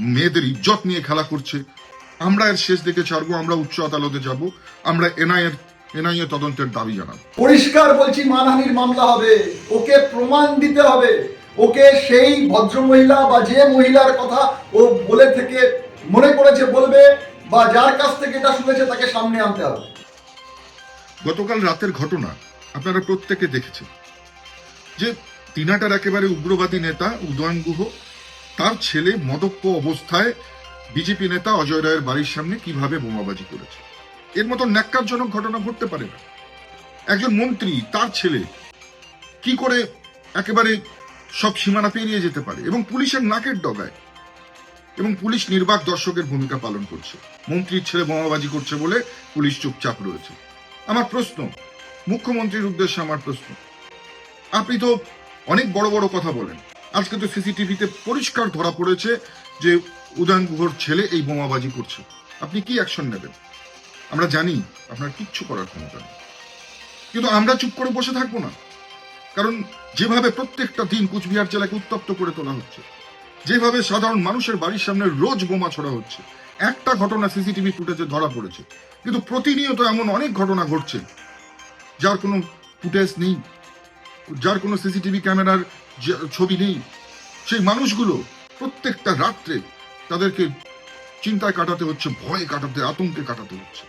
মেয়েদের ইজ্জত নিয়ে খেলা করছে। আমরা এর শেষ দেখে ছাড়বো আমরা উচ্চ আদালতে যাব। আমরা এনআইএর এনআইএ তদন্তের দাবি জানাব। পরিষ্কার বলছি মানহানির মামলা হবে। ওকে প্রমাণ দিতে হবে। ওকে সেই ভদ্রমহিলা বা যে মহিলার কথা ও বলে থেকে মনে করেছে বলবে বা যার কাছ থেকে এটা শুনেছে তাকে সামনে আনতে হবে। গতকাল রাতের ঘটনা আপনারা প্রত্যেকে দেখেছেন। যে তিনাটার একেবারে উগ্রবাদী নেতা উদয়ন গুহ তার ছেলে মদক্য অবস্থায় বিজেপি নেতা অজয় রায়ের বাড়ির সামনে কীভাবে বোমাবাজি করেছে? এর মতো ন্যাক্কারজনক ঘটনা ঘটতে পারে না। একজন মন্ত্রী, তার ছেলে, কি করে একেবারে সব সীমানা পেরিয়ে যেতে পারে এবং পুলিশের নাকের ডগায় এবং পুলিশ নির্বাক দর্শকের ভূমিকা পালন করছে। মন্ত্রীর ছেলে বোমাবাজি করছে বলে পুলিশ চুপচাপ রয়েছে। আমার প্রশ্ন, মুখ্যমন্ত্রীর উদ্দেশ্যে আমার প্রশ্ন, আপনি তো অনেক বড় বড় কথা বলেন। আজকে তো সিসিটিভিতে পরিষ্কার ধরা পড়েছে যে উদয়ন গুহর ছেলে এই বোমাবাজি করছে। আপনি কি অ্যাকশন নেবেন? আমরা জানি আপনার কিচ্ছু করার ক্ষমতা নেই। কিন্তু আমরা চুপ করে বসে থাকব না। কারণ যেভাবে প্রত্যেকটা দিন কুচবিহার জেলাকে উত্তপ্ত করে তোলা হচ্ছে, যেভাবে সাধারণ মানুষের বাড়ির সামনে রোজ বোমা ছড়া হচ্ছে, একটা ঘটনা সিসিটিভি ফুটেজে ধরা পড়েছে। কিন্তু প্রতিনিয়ত এমন অনেক ঘটনা ঘটছে, যার কোনো ফুটেজ নেই। যার কোনো সিসিটিভি ক্যামেরার ছবি নেই, সেই মানুষগুলো প্রত্যেকটা রাত্রে তাদেরকে চিন্তায় কাটাতে হচ্ছে, ভয়ে কাটাতে, আতঙ্কে কাটাতে হচ্ছে।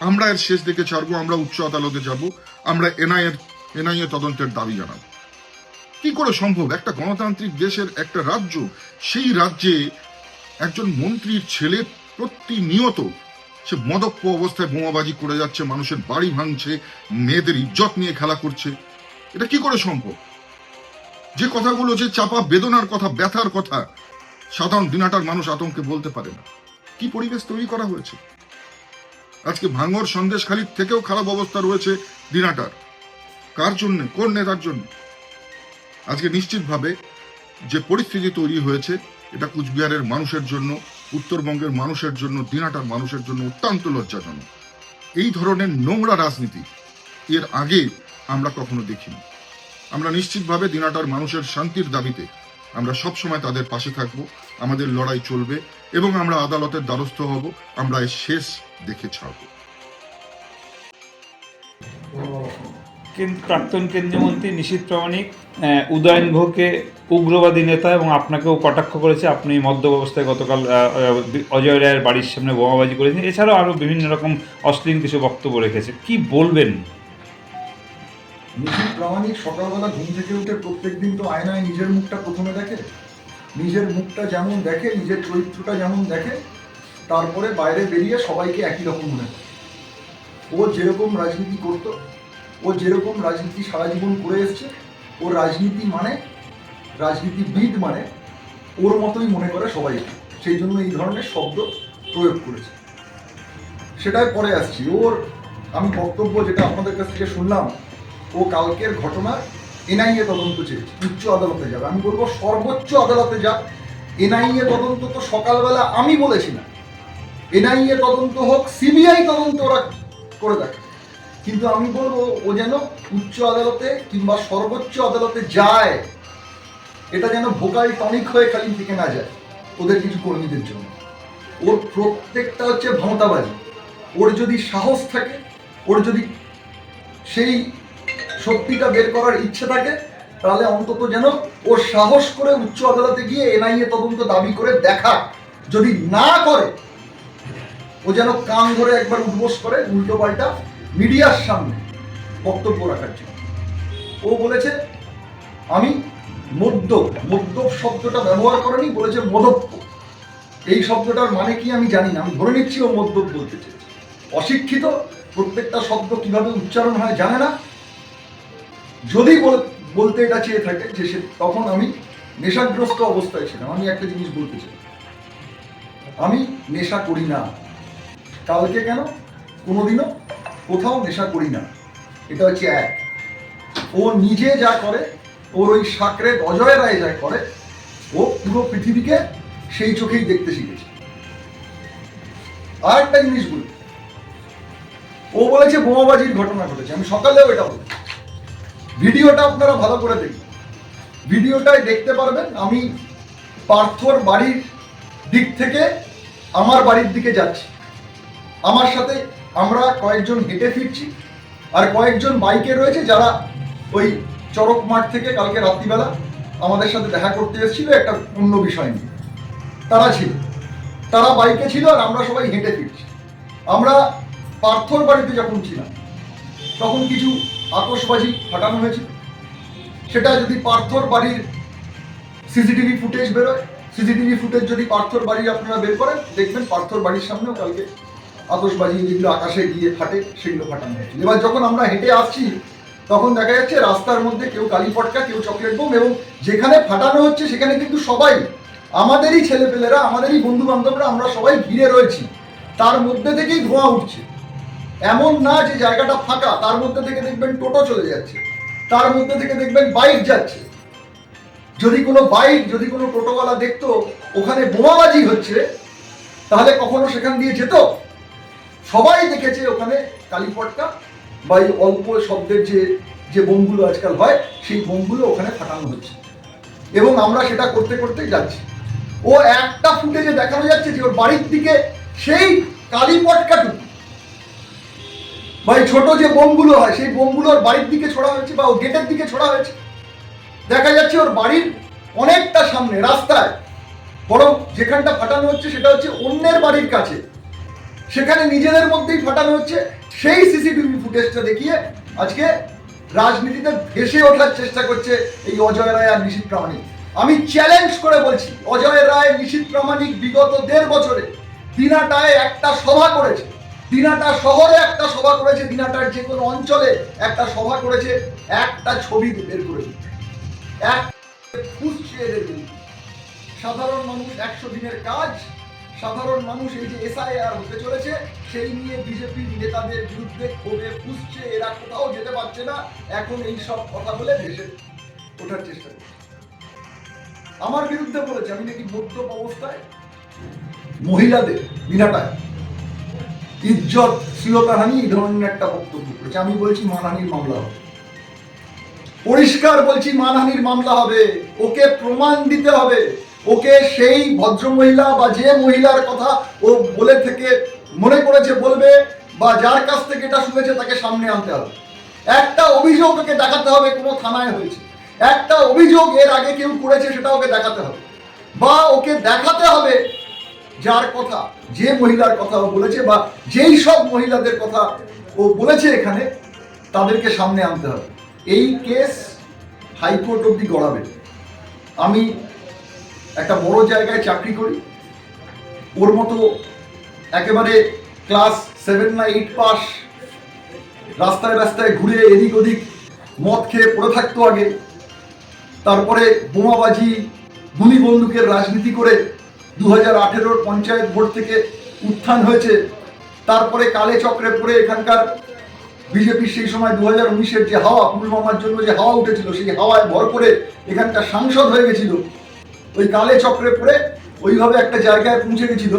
আমরা এর শেষ দেখে ছাড়বো, আমরা উচ্চ আদালতে যাব, আমরা এনআইএর এনআইএ তদন্তের দাবি জানাব। কি করে সম্ভব? একটা গণতান্ত্রিক দেশের একটা রাজ্য, সেই রাজ্যে একজন মন্ত্রীর ছেলে প্রতিনিয়ত সে মদক্য অবস্থায় বোমাবাজি করে যাচ্ছে, মানুষের বাড়ি ভাঙছে, মেয়েদের ইজ্জত নিয়ে খেলা করছে। এটা কি করে সম্ভব? যে কথাগুলো যে চাপা বেদনার কথা, ব্যথার কথা সাধারণ দিনাটার মানুষ আতঙ্কে বলতে পারে না। কি পরিবেশ তৈরি করা হয়েছে? আজকে ভাঙর সন্দেশখালির থেকেও খারাপ অবস্থা রয়েছে দিনাটার। কার জন্য? কোন নেতার জন্য? আজকে নিশ্চিতভাবে যে পরিস্থিতি তৈরি হয়েছে, এটা কুচবিহারের মানুষের জন্য, উত্তরবঙ্গের মানুষের জন্য, দিনাটার মানুষের জন্য অত্যন্ত লজ্জাজনক। এই ধরনের নোংরা রাজনীতি এর আগে আমরা কখনো দেখিনি। আমরা নিশ্চিতভাবে দিনাটার মানুষের শান্তির দাবিতে আমরা সব সময় তাদের পাশে থাকব, আমাদের লড়াই চলবে এবং আমরা আদালতের দ্বারস্থ হব, আমরা এর শেষ দেখে ছাড়ব। প্রাক্তন কেন্দ্রীয় মন্ত্রী নিশীথ প্রামাণিক উদয়ন ঘোষকে উগ্রবাদী নেতা এবং আপনাকেও কটাক্ষ করেছে, আপনি মদ্য অবস্থায় গতকাল অজয় রায়ের বাড়ির সামনে বোমাবাজি করেছেন। এছাড়াও আরও বিভিন্ন রকম অশ্লীল কিছু বক্তব্য রেখেছে। কি বলবেন? নিখিল প্রামাণিক সকালবেলা ঘুম থেকে উঠে প্রত্যেকদিন তো আয়নায় নিজের মুখটা প্রথমে দেখে, নিজের মুখটা যেমন দেখে, নিজের চরিত্রটা যেমন দেখে, তারপরে বাইরে বেরিয়ে সবাইকে একই রকম মনে ও যেরকম রাজনীতি করত, ও যেরকম রাজনীতি সারা জীবন করে এসছে, ও রাজনীতি মানে রাজনীতিবিদ মানে ওর মতোই মনে করে সবাই। সেই জন্য এই ধরনের শব্দ প্রয়োগ করেছে। সেটাই পরে আসছি। ওর আমি বক্তব্য যেটা আপনাদের কাছ থেকে শুনলাম ও কালকের ঘটনা, এনআইএ তদন্ত চেয়েছে, উচ্চ আদালতে যাবে। আমি বলব সর্বোচ্চ আদালতে যাক এনআইএ তদন্ত তো সকালবেলা আমি বলেছি না। এনআইএ তদন্ত হোক, সিবিআই তদন্ত ওরা করে দেখে। কিন্তু আমি বলব, ও যেন উচ্চ আদালতে কিংবা সর্বোচ্চ আদালতে যায়, এটা যেন ভোকাল টনিক হয়ে খালি থেকে না যায়, ওদের কিছু কর্মীদের জন্য। ওর প্রত্যেকটা হচ্ছে ভমতাবাজি ওর যদি সাহস থাকে, ওর যদি সেই সত্যিটা বের করার ইচ্ছে থাকে, তাহলে অন্তত যেন ও সাহস করে উচ্চ আদালতে গিয়ে এনআইএ তদন্ত দাবি করে দেখা যদি না করে, ও যেন কান ধরে একবার উদ্বোস করে উল্টো পাল্টা মিডিয়ার সামনে বক্তব্য রাখার জন্য। ও বলেছে, আমি মদ্যপ মদ্যপ শব্দটা ব্যবহার করেনি, বলেছে মদপ্য এই শব্দটার মানে কি আমি জানি না, আমি ধরে নিচ্ছি ও মদ্যপ বলতে চেয়েছে। অশিক্ষিত প্রত্যেকটা শব্দ কীভাবে উচ্চারণ হয় জানে না যদি বল- বলতে এটা চেয়ে থাকে যে সে, তখন আমি নেশাগ্রস্ত অবস্থায় ছিলাম। আমি একটা জিনিস বলতে চাই। আমি নেশা করি না। কালকে কেন? কোনোদিনও কোথাও নেশা করি না। এটা হচ্ছে এক। ও নিজে যা করে, ওর ওই সাকরে অজয় রায় যা করে, ও পুরো পৃথিবীকে সেই চোখেই দেখতে শিখেছে। আর একটা জিনিস বলি। ও বলেছে বোমাবাজির ঘটনা ঘটেছে। আমি সকালেও এটা বলি ভিডিওটা আপনারা ভালো করে দেখবেন ভিডিওটায় দেখতে পারবেন, আমি পার্থর বাড়ির দিক থেকে আমার বাড়ির দিকে যাচ্ছি। আমার সাথে আমরা কয়েকজন হেঁটে ফিরছি, আর কয়েকজন বাইকে রয়েছে যারা ওই চড়ক মাঠ থেকে কালকে রাত্রিবেলা আমাদের সাথে দেখা করতে এসেছিল, একটা অন্য বিষয় নিয়ে। তারা ছিল। তারা বাইকে ছিল আর আমরা সবাই হেঁটে ফিরছি। আমরা পার্থর বাড়িতে যখন ছিলাম, তখন কিছু আতশবাজি ফাটানো হয়েছিল সেটা যদি পার্থর বাড়ির সিসিটিভি ফুটেজ বেরোয়, সিসিটিভি ফুটেজ যদি পার্থর বাড়ি আপনারা বের করেন, দেখবেন পার্থর বাড়ির সামনেও কালকে আতশবাজি যেগুলো আকাশে গিয়ে ফাটে, সেগুলো ফাটানো হয়েছিল এবার যখন আমরা হেঁটে আসছি, তখন দেখা যাচ্ছে রাস্তার মধ্যে কেউ কালী পটকা কেউ চকলেট বোম এবং যেখানে ফাটানো হচ্ছে, সেখানে কিন্তু সবাই, আমাদেরই ছেলেপেলেরা, আমাদেরই বন্ধু বান্ধবরা আমরা সবাই ঘিরে রয়েছি। তার মধ্যে থেকেই ধোঁয়া উঠছে। এমন না যে জায়গাটা ফাঁকা, তার মধ্যে থেকে দেখবেন টোটো চলে যাচ্ছে, তার মধ্যে থেকে দেখবেন বাইক যাচ্ছে। যদি কোনো বাইক, যদি কোনো টোটোওয়ালা দেখতো, ওখানে বোমাবাজি হচ্ছে, তাহলে কখনো সেখান দিয়ে যেত? সবাই দেখেছে ওখানে কালীপটকা বা এই অল্প শব্দের যে যে বোমগুলো আজকাল হয়, সেই বোমগুলো ওখানে ফাটানো হচ্ছে। এবং আমরা সেটা করতে করতে যাচ্ছি। ও একটা ফুটেজে দেখানো যাচ্ছে যে ওর বাড়ির দিকে সেই কালীপটকাটুকু বা এই ছোট যে বোমগুলো হয়, সেই বোমগুলো ওর বাড়ির দিকে ছোড়া হয়েছে বা ওর গেটের দিকে ছোড়া হয়েছে। দেখা যাচ্ছে ওর বাড়ির অনেকটা সামনে, রাস্তায়, বরং যেখানটা ফাটানো হচ্ছে সেটা হচ্ছে অন্যের বাড়ির কাছে। সেখানে নিজেদের মধ্যেই ফাটানো হচ্ছে, সেই সিসিটিভি ফুটেজটা দেখিয়ে আজকে রাজনীতিতে ভেসে ওঠার চেষ্টা করছে এই অজয় রায় আর নিশীত প্রামাণিক। আমি চ্যালেঞ্জ করে বলছি, অজয় রায় নিশীত প্রামাণিক বিগত দেড় বছরে দিনাটায় একটা সভা করেছে। দিনাটা শহরে একটা সভা করেছে, দিনাটার যে কোনো অঞ্চলে একটা সভা করেছে, একটা ছবি বের করে দিচ্ছে এক। সাধারণ মানুষ একশো দিনের কাজ, সাধারণ মানুষ এই যে এসআইআর হতে চলেছে, সেই নিয়ে বিজেপির নেতাদের বিরুদ্ধে ক্ষোভে ফুসছে এরা কোথাও যেতে পারছে না, এখন এই সব কথা বলে দেশে ওঠার চেষ্টা করছে। আমার বিরুদ্ধে বলেছে, আমি নাকি মদ্যপ অবস্থায়? মহিলাদের বিনাটায় ইজ্জত শ্লীলতাহানি এই ধরনের একটা বক্তব্য করেছে। আমি বলছি মানহানির মামলা হবে। পরিষ্কার বলছি মানহানির মামলা হবে। ওকে প্রমাণ দিতে হবে। ওকে সেই ভদ্র মহিলা বা যে মহিলার কথা ও বলে থেকে মনে করেছে বলবে বা যার কাছ থেকে এটা শুনেছে তাকে সামনে আনতে হবে। একটা অভিযোগ ওকে দেখাতে হবে, কোনো থানায় হয়েছে। একটা অভিযোগ এর আগে কেউ করেছে সেটা ওকে দেখাতে হবে। বা ওকে দেখাতে হবে যার কথা, যে মহিলার কথা ও বলেছে বা যেই সব মহিলাদের কথা ও বলেছে এখানে, তাদেরকে সামনে আনতে হবে। এই কেস হাইকোর্ট অব্দি গড়াবে। আমি একটা বড় জায়গায় চাকরি করি। ওর মতো একেবারে ক্লাস সেভেন না এইট পাস, রাস্তায় রাস্তায় ঘুরে এদিক ওদিক মদ খেয়ে পড়ে থাকতো আগে। তারপরে বোমাবাজি গুলি বন্দুকের রাজনীতি করে দু হাজার আঠেরোর পঞ্চায়েত ভোট থেকে উত্থান হয়েছে। তারপরে কালে চক্রে পড়ে এখানকার বিজেপির সেই সময় দু হাজার উনিশের যে হাওয়া পুলওয়ামার জন্য যে হাওয়া উঠেছিল, সেই হাওয়ায় ভর করে এখানকার সাংসদ হয়ে গেছিল। ওই কালে চক্রে পড়ে ওইভাবে একটা জায়গায় পৌঁছে গেছিল।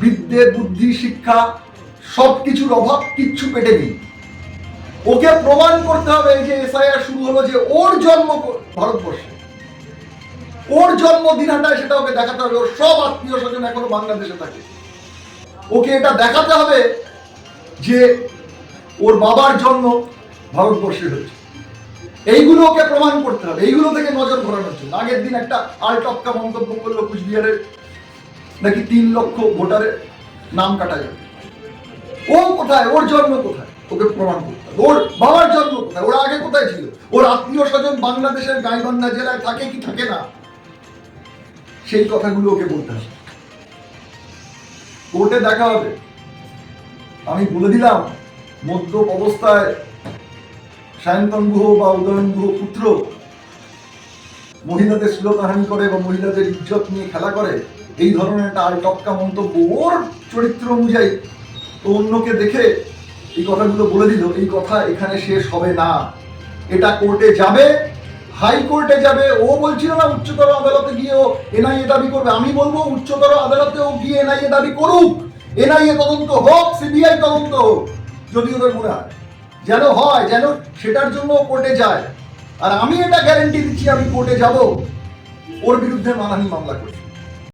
বিদ্যে, বুদ্ধি, শিক্ষা সব কিছুর অভাব কিচ্ছু পেটে নেই। ওকে প্রমাণ করতে হবে যে এসআইআর শুরু হলো যে ওর জন্ম ভারতবর্ষে। ওর জন্ম দিনহাটায় সেটা ওকে দেখাতে হবে। ওর সব আত্মীয় স্বজন এখনও বাংলাদেশে থাকে। ওকে এটা দেখাতে হবে যে ওর বাবার জন্ম ভারতবর্ষে হচ্ছে এইগুলো ওকে প্রমাণ করতে হবে। এইগুলো থেকে নজর ঘোরানোর জন্য। আগের দিন একটা আলটপকা মন্তব্য করল কুচবিহারের নাকি তিন লক্ষ ভোটারের নাম কাটা যাবে। ও কোথায়? ওর জন্ম কোথায়? ওকে প্রমাণ করতে হবে। ওর বাবার জন্ম কোথায়? ওর আগে কোথায় ছিল? ওর আত্মীয় স্বজন বাংলাদেশের গাইবান্ধা জেলায় থাকে কি থাকে না? সেই কথাগুলো ওকে বলতে হবে। কোর্টে দেখা হবে। আমি বলে দিলাম, মদ্যপ অবস্থায় সায়ন্তন গুহ বা উদয়ন গুহ পুত্র মহিলাদের শ্লীলতাহানি করে বা মহিলাদের ইজ্জত নিয়ে খেলা করে, এই ধরনের একটা আর টপকা মন্তব্য ওর চরিত্র অনুযায়ী তো অন্যকে দেখে এই কথাগুলো বলে দিল, এই কথা এখানে শেষ হবে না। এটা কোর্টে যাবে হাইকোর্টে যাবে, ও বলছিল না উচ্চতর আদালতে গিয়ে ও এনআইএ দাবি করবে। আমি বলব উচ্চতর আদালতে ও গিয়ে এনআইএ দাবি করুক। এনআইএ তদন্ত হোক, সিবিআই তদন্ত হোক, যদি ওদের মনে হয়। যেন হয়, যেন সেটার জন্য কোর্টে যায়। আর আমি এটা গ্যারেন্টি দিচ্ছি, আমি কোর্টে যাব। ওর বিরুদ্ধে মানহানি মামলা করছি।